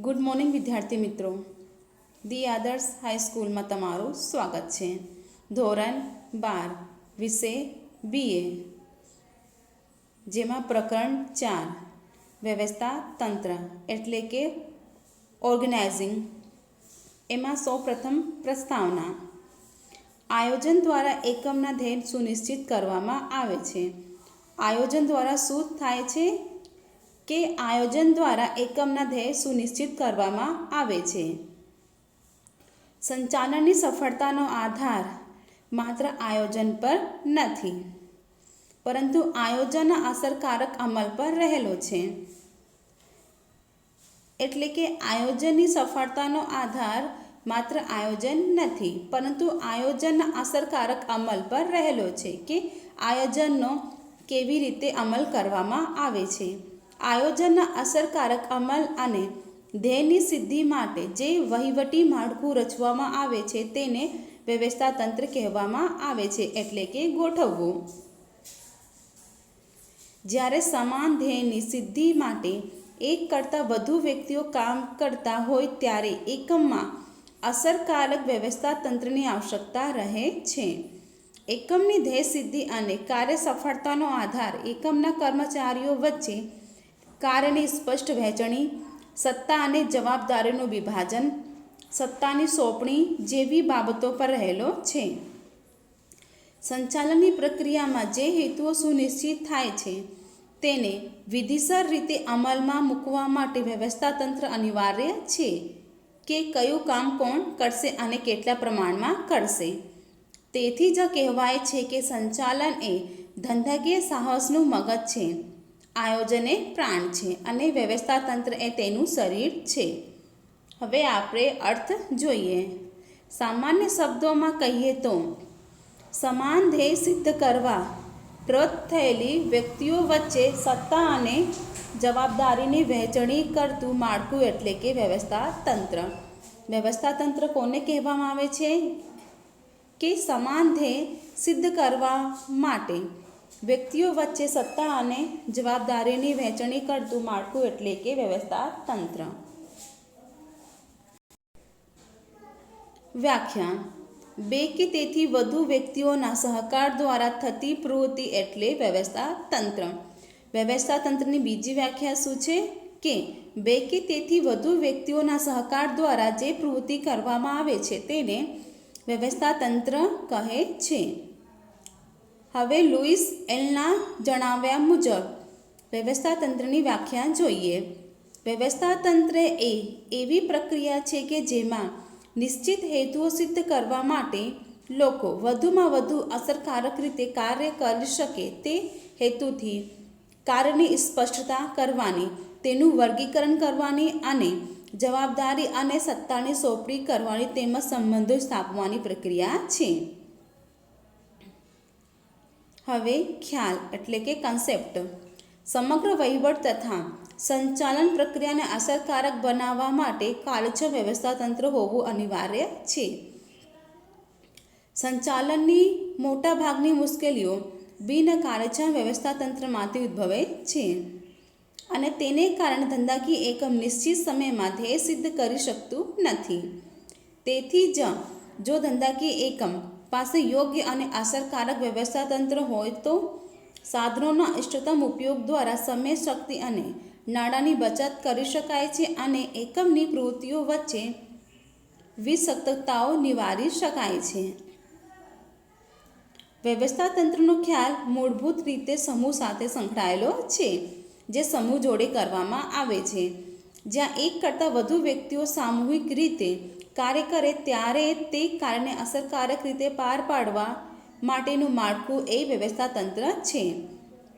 Good morning, વિદ્યાર્થી મિત્રો. દી આદર્શ હાઈસ્કૂલમાં તમારું સ્વાગત છે. ધોરણ બાર, વિષય બીએ જેમાં પ્રકરણ ચાર, વ્યવસ્થા તંત્ર, એટલે કે ઓર્ગેનાઇઝિંગ એમાં સૌપ્રથમ પ્રસ્તાવના. આયોજન દ્વારા એકમના ધ્યેય સુનિશ્ચિત કરવામાં આવે છે. આયોજન દ્વારા શું થાય છે? કે આયોજન દ્વારા એકમના ધ્યેય સુનિશ્ચિત કરવામાં આવે છે. સંચાલનની સફળતાનો આધાર માત્ર આયોજન પર નથી, પરંતુ આયોજનના અસરકારક અમલ પર રહેલો છે. એટલે કે આયોજનની સફળતાનો આધાર માત્ર આયોજન નથી, પરંતુ આયોજનના અસરકારક અમલ પર રહેલો છે કે આયોજનનો કેવી રીતે અમલ કરવામાં આવે છે. આયોજનના અસરકારક અમલ અને ધ્યેયની સિદ્ધિ માટે જે વહીવટી માળખું રચવામાં આવે છે તેને વ્યવસ્થા તંત્ર કહેવામાં આવે છે એટલે કે ગોઠવવું. જ્યારે સમાન ધ્યેયની સિદ્ધિ માટે એક કરતાં વધુ વ્યક્તિઓ કામ કરતા હોય ત્યારે એકમમાં અસરકારક વ્યવસ્થા તંત્રની આવશ્યકતા રહે છે. એકમની ધ્યેય સિદ્ધિ અને કાર્ય સફળતાનો આધાર એકમના કર્મચારીઓ વચ્ચે કાર્યની સ્પષ્ટ વહેંચણી, સત્તા અને જવાબદારીનું વિભાજન, સત્તાની સોંપણી જેવી બાબતો પર રહેલો છે. સંચાલનની પ્રક્રિયામાં જે હેતુઓ સુનિશ્ચિત થાય છે, તેને વિધિસર રીતે અમલમાં મૂકવા માટે વ્યવસ્થા તંત્ર અનિવાર્ય છે કે કયું કામ કોણ કરશે અને કેટલા પ્રમાણમાં કરશે. તેથી જ કહેવાય છે કે સંચાલન એ ધંધાકીય સાહસનું મગજ છે. આયોજન એ પ્રાણ છે અને વ્યવસ્થા તંત્ર એ તેનું શરીર છે. હવે આપણે અર્થ જોઈએ. સામાન્ય શબ્દોમાં કહીએ તો, સમાન ધ્યેય સિદ્ધ કરવા, પ્રત થયેલી વ્યક્તિઓ વચ્ચે સત્તા અને જવાબદારીની વહેંચણી કરતું માળખું એટલે કે વ્યવસ્થા તંત્ર. વ્યવસ્થા તંત્ર કોને કહેવામાં આવે છે? કે સમાન ધ્યેય સિદ્ધ કરવા માટે. વ્યક્તિઓ વચ્ચે સત્તા અને જવાબદારીની વહેંચણી કરતું માળખું એટલે કે વ્યવસ્થા તંત્ર. વ્યાખ્યા બે કે તેથી વધુ વ્યક્તિઓના સહકાર દ્વારા થતી પ્રવૃત્તિ એટલે વ્યવસ્થા તંત્ર. વ્યવસ્થા તંત્રની બીજી વ્યાખ્યા શું છે? કે બે કે તેથી વધુ વ્યક્તિઓના સહકાર દ્વારા જે પ્રવૃત્તિ કરવામાં આવે છે તેને વ્યવસ્થા તંત્ર કહે છે. હવે લુઈસ એલના જણાવ્યા મુજબ વ્યવસ્થા તંત્રની વ્યાખ્યા જોઈએ. વ્યવસ્થા તંત્ર એ એવી પ્રક્રિયા છે કે જેમાં નિશ્ચિત હેતુઓ સિદ્ધ કરવા માટે લોકો વધુમાં વધુ અસરકારક રીતે કાર્ય કરી શકે તે હેતુથી કાર્યની સ્પષ્ટતા કરવાની, તેનું વર્ગીકરણ કરવાની અને જવાબદારી અને સત્તાની સોંપણી કરવાની તેમજ સંબંધો સ્થાપવાની પ્રક્રિયા છે. હવે ખ્યાલ, એટલે કે કન્સેપ્ટ સમગ્ર વહીવટ તથા સંચાલન પ્રક્રિયાને અસરકારક બનાવવા માટે કાર્યક્ષમ વ્યવસ્થા તંત્ર હોવું અનિવાર્ય છે. સંચાલનની મોટાભાગની મુશ્કેલીઓ બિન કાર્યક્ષમ વ્યવસ્થા તંત્રમાંથી ઉદ્ભવે છે અને તેને કારણે ધંધાકીય એકમ નિશ્ચિત સમયમાં ધ્યેય સિદ્ધ કરી શકતું નથી. તેથી જ જો ધંધાકીય એકમ પાસે યોગ્ય અને અસરકારક વ્યવસ્થા તંત્ર હોય તો સાધનોના ઇષ્ટતમ ઉપયોગ દ્વારા સમય, શક્તિ અને નાણાંની બચત કરી શકાય છે અને એકમની પ્રવૃત્તિઓ વચ્ચે વિસક્તતાઓ નિવારી શકાય છે. વ્યવસ્થા તંત્રનો ખ્યાલ મૂળભૂત રીતે સમૂહ સાથે સંકળાયેલો છે, જે સમૂહ જોડે કરવામાં આવે છે. જ્યાં એક કરતાં વધુ વ્યક્તિઓ સામૂહિક રીતે કાર્ય કરે ત્યારે તે કાર્યને અસરકારક રીતે પાર પાડવા માટેનું માળખું એ વ્યવસ્થા તંત્ર છે.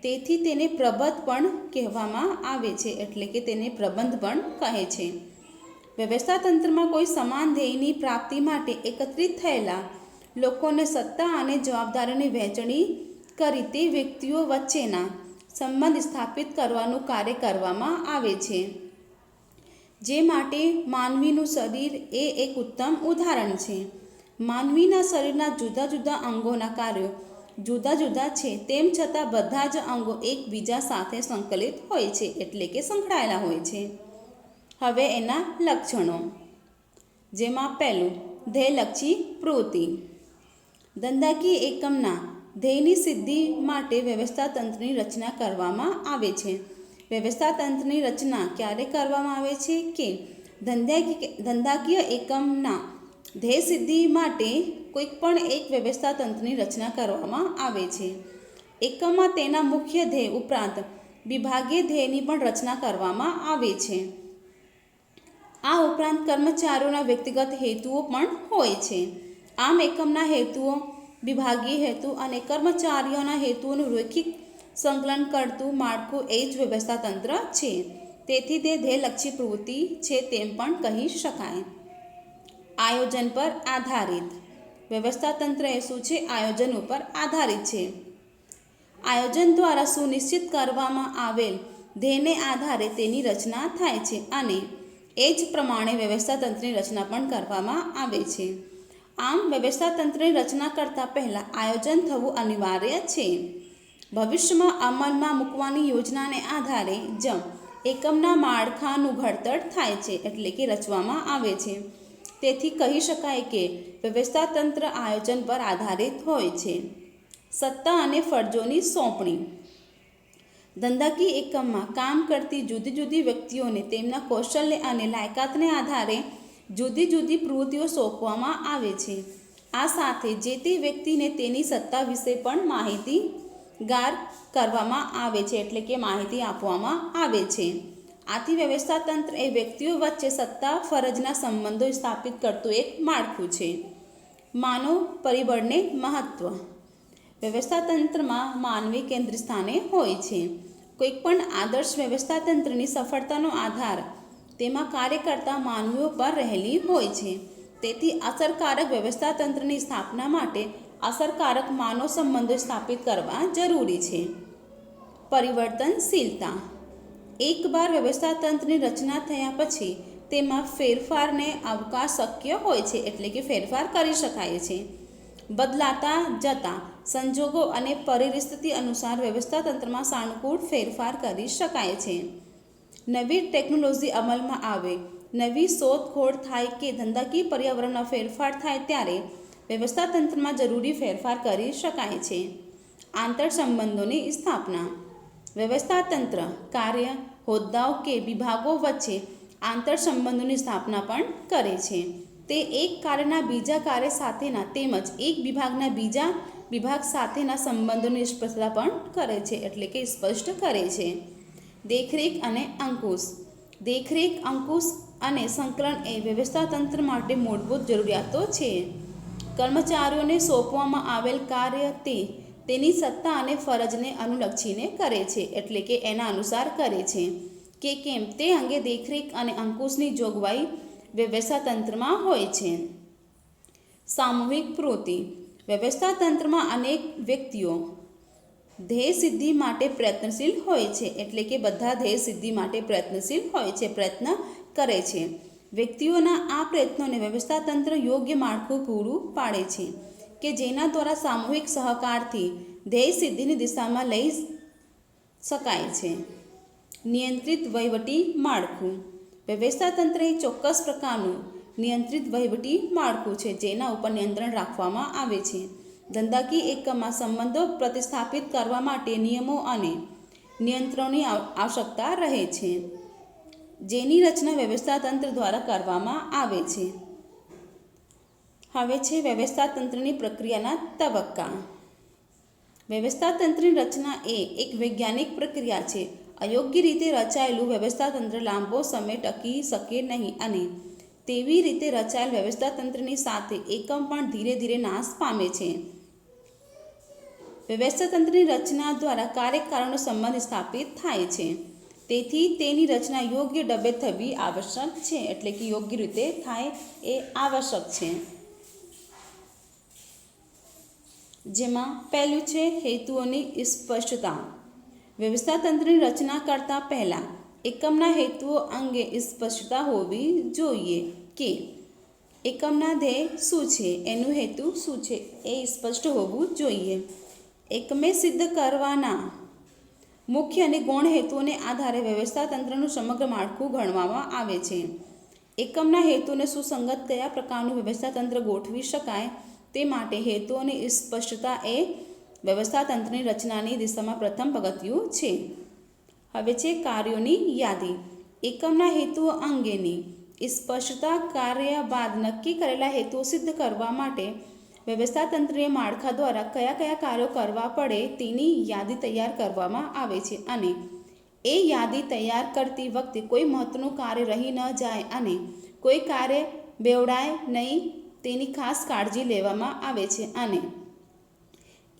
તેથી તેને પ્રબંધ પણ કહેવામાં આવે છે, એટલે કે તેને પ્રબંધ પણ કહે છે. વ્યવસ્થા તંત્રમાં કોઈ સમાન ધ્યેયની પ્રાપ્તિ માટે એકત્રિત થયેલા લોકોને સત્તા અને જવાબદારીની વહેંચણી કરી તે વ્યક્તિઓ વચ્ચેના સંબંધ સ્થાપિત કરવાનું કાર્ય કરવામાં આવે છે. જે માટે માનવીનું શરીર એ એક ઉત્તમ ઉદાહરણ છે. માનવીના શરીરના જુદા જુદા અંગોના કાર્યો જુદા જુદા છે, તેમ છતાં બધા જ અંગો એકબીજા સાથે સંકલિત હોય છે, એટલે કે સંકળાયેલા હોય છે. હવે એના લક્ષણો. જેમાં પહેલું ધ્યેયલક્ષી પ્રવૃત્તિ. ધંધાકીય એકમના ધ્યેયની સિદ્ધિ માટે વ્યવસ્થા તંત્રની રચના કરવામાં આવે છે. વ્યવસ્થા તંત્રની રચના ક્યારે કરવામાં આવે છે કે ધંધાકીય ધંધાકીય એકમના ધ્યેય સિદ્ધિ માટે કોઈક પણ એક વ્યવસ્થા તંત્રની રચના કરવામાં આવે છે? એકમમાં તેના મુખ્ય ધ્યેય ઉપરાંત વિભાગીય ધ્યેયની પણ રચના કરવામાં આવે છે. આ ઉપરાંત કર્મચારીઓના વ્યક્તિગત હેતુઓ પણ હોય છે. આમ એકમના હેતુઓ, વિભાગીય હેતુ અને કર્મચારીઓના હેતુઓનું રૈખિક સંકલન કરતું માળખું એ જ વ્યવસ્થા તંત્ર છે. તેથી તે ધ્યેયલક્ષી પ્રવૃત્તિ છે તેમ પણ કહી શકાય. આયોજન પર આધારિત. વ્યવસ્થા તંત્ર એ શું છે? આયોજન ઉપર આધારિત છે. આયોજન દ્વારા સુનિશ્ચિત કરવામાં આવેલ ધ્યેયને આધારે તેની રચના થાય છે અને એ જ પ્રમાણે વ્યવસ્થા તંત્રની રચના પણ કરવામાં આવે છે. આમ વ્યવસ્થા તંત્રની રચના કરતાં પહેલાં આયોજન થવું અનિવાર્ય છે. ભવિષ્યમાં અમલમાં મૂકવાની યોજનાને આધારે જ એકમના માળખાનું ઘડતર થાય છે, એટલે કે રચવામાં આવે છે. તેથી કહી શકાય કે વ્યવસ્થા તંત્ર આયોજન પર આધારિત હોય છે. સત્તા અને ફરજોની સોંપણી. ધંધાકીય એકમમાં કામ કરતી જુદી જુદી વ્યક્તિઓને તેમના કૌશલ્ય અને લાયકાતને આધારે જુદી જુદી પ્રવૃત્તિઓ સોંપવામાં આવે છે. આ સાથે જે તે વ્યક્તિને તેની સત્તા વિશે પણ માહિતી ગાર કરવામાં આવે છે એટલે કે માહિતી આપવામાં આવે છે. આથી વ્યવસ્થા તંત્ર એ વ્યક્તિઓ વચ્ચે સત્તા, ફરજના સંબંધો સ્થાપિત કરતું એક માળખું છે. માનવ પરિબળને મહત્વ. વ્યવસ્થા તંત્રમાં માનવી કેન્દ્ર સ્થાને હોય છે. કોઈક પણ આદર્શ વ્યવસ્થા તંત્રની સફળતાનો આધાર તેમાં કાર્ય કરતા માનવીઓ પર રહેલી હોય છે. તેથી અસરકારક વ્યવસ્થા તંત્રની સ્થાપના માટે અસરકારક માનવ સંબંધો સ્થાપિત કરવા જરૂરી છે. પરિવર્તનશીલતા. એકવાર વ્યવસ્થા તંત્રની રચના થયા પછી તેમાં ફેરફારને અવકાશ શક્ય હોય છે એટલે કે ફેરફાર કરી શકાય છે. બદલાતા જતા સંજોગો અને પરિસ્થિતિ અનુસાર વ્યવસ્થા તંત્રમાં સાનુકૂળ ફેરફાર કરી શકાય છે. નવી ટેકનોલોજી અમલમાં આવે. નવી શોધખોળ થાય કે ધંધાકીય પર્યાવરણમાં ફેરફાર થાય ત્યારે વ્યવસ્થા તંત્રમાં જરૂરી ફેરફાર કરી શકાય છે. આંતર સંબંધોની સ્થાપના. વ્યવસ્થા તંત્ર, કાર્ય, હોદ્દાઓ કે વિભાગો વચ્ચે આંતર સંબંધોની સ્થાપના પણ કરે છે. તે એક કાર્યના બીજા કાર્ય સાથેના તેમજ એક વિભાગના બીજા વિભાગ સાથેના સંબંધોની સ્પષ્ટતા પણ કરે છે એટલે કે સ્પષ્ટ કરે છે. દેખરેખ અને અંકુશ. દેખરેખ, અંકુશ અને સંકલન એ વ્યવસ્થા તંત્ર માટે મૂળભૂત જરૂરિયાતો છે. કર્મચારીઓને સોંપવામાં આવેલ કાર્ય તે તેની સત્તા અને ફરજને અનુલક્ષીને કરે છે, એટલે કે એના અનુસાર કરે છે. કે કેમ? તે અંગે દેખરેખ અને અંકુશની જોગવાઈ વ્યવસ્થા તંત્રમાં હોય છે. સામૂહિક પ્રવૃત્તિ. વ્યવસ્થા તંત્રમાં અનેક વ્યક્તિઓ ધ્યેય સિદ્ધિ માટે પ્રયત્નશીલ હોય છે, એટલે કે બધા ધ્યેય સિદ્ધિ માટે પ્રયત્નશીલ હોય છે, પ્રયત્ન કરે છે. વ્યક્તિઓના આ પ્રયત્નોને વ્યવસ્થા તંત્ર યોગ્ય માળખું પૂરું પાડે છે કે જેના દ્વારા સામૂહિક સહકારથી ધ્યેય સિદ્ધિની દિશામાં લઈ શકાય છે. નિયંત્રિત વહીવટી માળખું. વ્યવસ્થા તંત્ર એ ચોક્કસ પ્રકારનું નિયંત્રિત વહીવટી માળખું છે જેના ઉપર નિયંત્રણ રાખવામાં આવે છે. ધંધાકીય એકમમાં સંબંધો પ્રતિસ્થાપિત કરવા માટે નિયમો અને નિયંત્રણોની આવશ્યકતા રહે છે. જેની રચના વ્યવસ્થા તંત્ર દ્વારા કરવામાં આવે છે. હવે છે વ્યવસ્થા તંત્રની પ્રક્રિયાના તબક્કા. વ્યવસ્થા તંત્રની રચના એ એક વૈજ્ઞાનિક પ્રક્રિયા છે. અયોગ્ય રીતે રચાયેલું વ્યવસ્થા તંત્ર લાંબો સમય ટકી શકે નહીં અને તેવી રીતે રચાયેલ વ્યવસ્થા તંત્રની સાથે એકમ પણ ધીરે ધીરે નાશ પામે છે. વ્યવસ્થા તંત્રની રચના દ્વારા કાર્યકારોનો સંબંધ સ્થાપિત થાય છે. તેથી તેની રચના યોગ્ય ડબે થવી આવશ્યક છે, એટલે કે યોગ્ય રીતે થાય એ આવશ્યક છે. જેમાં પહેલું છે હેતુઓની સ્પષ્ટતા. વ્યવસ્થા તંત્રની રચના કરતાં પહેલાં એકમના હેતુઓ અંગે સ્પષ્ટતા હોવી જોઈએ કે એકમના ધ્યેય શું છે, એનું હેતુ શું છે એ સ્પષ્ટ હોવું જોઈએ. એકમે સિદ્ધ કરવાના મુખ્ય અને ગૌણ હેતુઓને આધારે વ્યવસ્થા તંત્રનું સમગ્ર માળખું ગણવામાં આવે છે. એકમના હેતુને સુસંગત કયા પ્રકારનું વ્યવસ્થા તંત્ર ગોઠવી શકાય તે માટે હેતુઓની સ્પષ્ટતા એ વ્યવસ્થા તંત્રની રચનાની દિશામાં પ્રથમ પગથિયું છે. હવે છે કાર્યોની યાદી. એકમના હેતુઓ અંગેની સ્પષ્ટતા કાર્ય બાદ નક્કી કરેલા હેતુઓ સિદ્ધ કરવા માટે વ્યવસ્થા તંત્રીય માળખા દ્વારા કયા કયા કાર્યો કરવા પડે તેની યાદી તૈયાર કરવામાં આવે છે અને એ યાદી તૈયાર કરતી વખતે કોઈ મહત્વનું કાર્ય રહી ન જાય અને કોઈ કાર્ય બેવડાય નહીં તેની ખાસ કાળજી લેવામાં આવે છે અને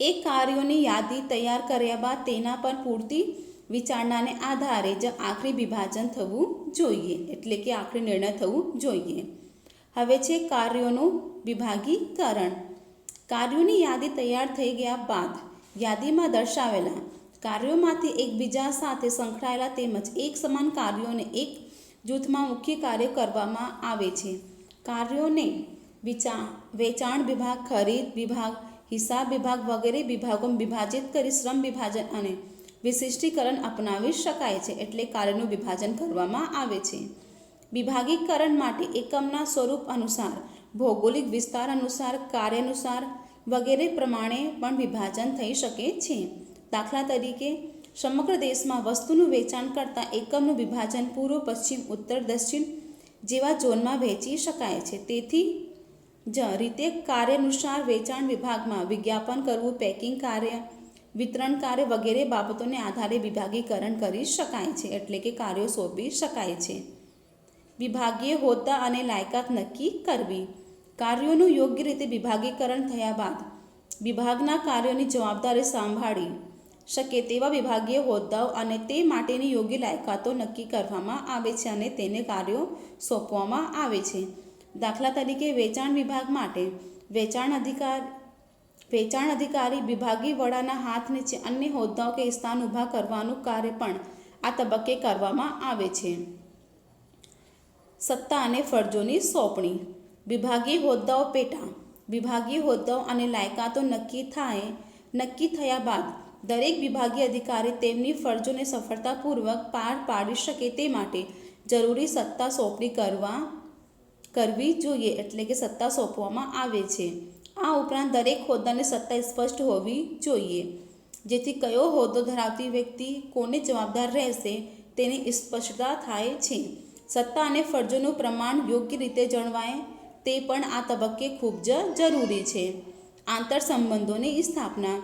એ કાર્યોની યાદી તૈયાર કર્યા બાદ તેના પર પૂરતી વિચારણાને આધારે જ આખરી વિભાજન થવું જોઈએ, એટલે કે આખરી નિર્ણય થવું જોઈએ. હવે છે કાર્યોનું વિભાગીકરણ. કાર્યોની યાદી તૈયાર થઈ ગયા બાદ યાદીમાં દર્શાવેલા કાર્યોમાંથી એકબીજા સાથે સંકળાયેલા તેમજ એક સમાન કાર્યોને એક જૂથમાં મુખ્ય કાર્ય કરવામાં આવે છે. કાર્યોને વિચા, વેચાણ વિભાગ, ખરીદ વિભાગ, હિસાબ વિભાગ વગેરે વિભાગોમાં વિભાજિત કરી શ્રમ વિભાજન અને વિશિષ્ટીકરણ અપનાવી શકાય છે એટલે કાર્યનું વિભાજન કરવામાં આવે છે. વિભાગીકરણ માટે એકમના સ્વરૂપ અનુસાર ભૌગોલિક વિસ્તાર અનુસાર કાર્ય અનુસાર વગેરે પ્રમાણે પણ વિભાજન થઈ શકે છે. દાખલા તરીકે, સમગ્ર દેશમાં વસ્તુનું વેચાણ કરતાં એકમનું વિભાજન પૂર્વ, પશ્ચિમ, ઉત્તર, દક્ષિણ જેવા ઝોનમાં વહેંચી શકાય છે. તેથી જ રીતે કાર્ય અનુસાર વેચાણ વિભાગમાં વિજ્ઞાપન કરવું, પેકિંગ કાર્ય, વિતરણ કાર્ય વગેરે બાબતોને આધારે વિભાગીકરણ કરી શકાય છે, એટલે કે કાર્યો સોંપી શકાય છે. વિભાગીય હોદ્દા અને લાયકાત નક્કી કરવી. કાર્યોનું યોગ્ય રીતે વિભાગીકરણ થયા બાદ વિભાગના કાર્યોની જવાબદારી સાંભળી શકે તેવા વિભાગીય હોદ્દાઓ અને તે માટેની યોગ્ય લાયકાતો નક્કી કરવામાં આવે છે અને તેને કાર્યો સોંપવામાં આવે છે. દાખલા તરીકે વેચાણ વિભાગ માટે વેચાણ અધિકાર, વેચાણ અધિકારી વિભાગીય વડાના હાથ નીચે અન્ય હોદ્દાઓ કે સ્થાન ઊભા કરવાનું કાર્ય પણ આ તબક્કે કરવામાં આવે છે. સત્તા અને ફરજોની સોંપણી. વિભાગીય હોદ્દાઓ પેટા વિભાગીય હોદ્દાઓ અને લાયકાતો નક્કી થાય, નક્કી થયા બાદ દરેક વિભાગીય અધિકારી તેમની ફરજોને સફળતાપૂર્વક પાર પાડી શકે તે માટે જરૂરી સત્તા સોંપણી કરવા, કરવી જોઈએ એટલે કે સત્તા સોંપવામાં આવે છે. આ ઉપરાંત દરેક હોદ્દાની સત્તા સ્પષ્ટ હોવી જોઈએ. જેથી કયો હોદ્દો ધરાવતી વ્યક્તિ કોને જવાબદાર રહેશે તેની સ્પષ્ટતા થાય છે. સત્તા અને ફરજોનું પ્રમાણ યોગ્ય રીતે જળવાય તે પણ આ તબક્કે ખૂબ જ જરૂરી છે. આંતર સંબંધોની સ્થાપના.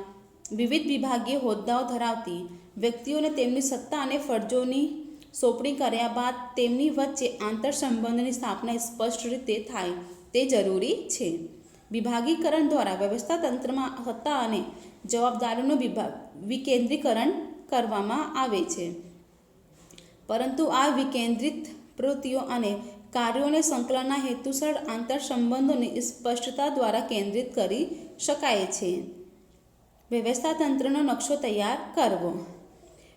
વિવિધ વિભાગીય હોદ્દાઓ ધરાવતી વ્યક્તિઓને તેમની સત્તા અને ફરજોની સોંપણી કર્યા બાદ તેમની વચ્ચે આંતર સંબંધોની સ્થાપના સ્પષ્ટ રીતે થાય તે જરૂરી છે. વિભાગીકરણ દ્વારા વ્યવસ્થા તંત્રમાં સત્તા અને જવાબદારીનું વિભાગ વિકેન્દ્રીકરણ કરવામાં આવે છે. પરંતુ આ વિકેન્દ્રિત પ્રવૃત્તિઓ અને કાર્યોને સંકલનના હેતુસર આંતર સંબંધોની સ્પષ્ટતા દ્વારા કેન્દ્રિત કરી શકાય છે. વ્યવસ્થા તંત્રનો નકશો તૈયાર કરવો.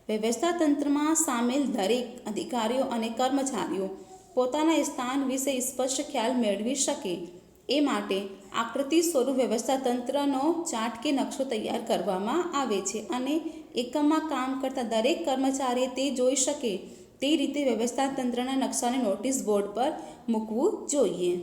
વ્યવસ્થા તંત્રમાં સામેલ દરેક અધિકારીઓ અને કર્મચારીઓ પોતાના સ્થાન વિશે સ્પષ્ટ ખ્યાલ મેળવી શકે. એ માટે આકૃતિ સ્વરૂપ વ્યવસ્થા તંત્રનો ચાર્ટ કે નકશો તૈયાર કરવામાં આવે છે અને એકમમાં કામ કરતા દરેક કર્મચારી તે જોઈ શકે. તે રીતે વ્યવસ્થા તંત્રના નકશાને નોટિસ બોર્ડ પર મૂકવું જોઈએ.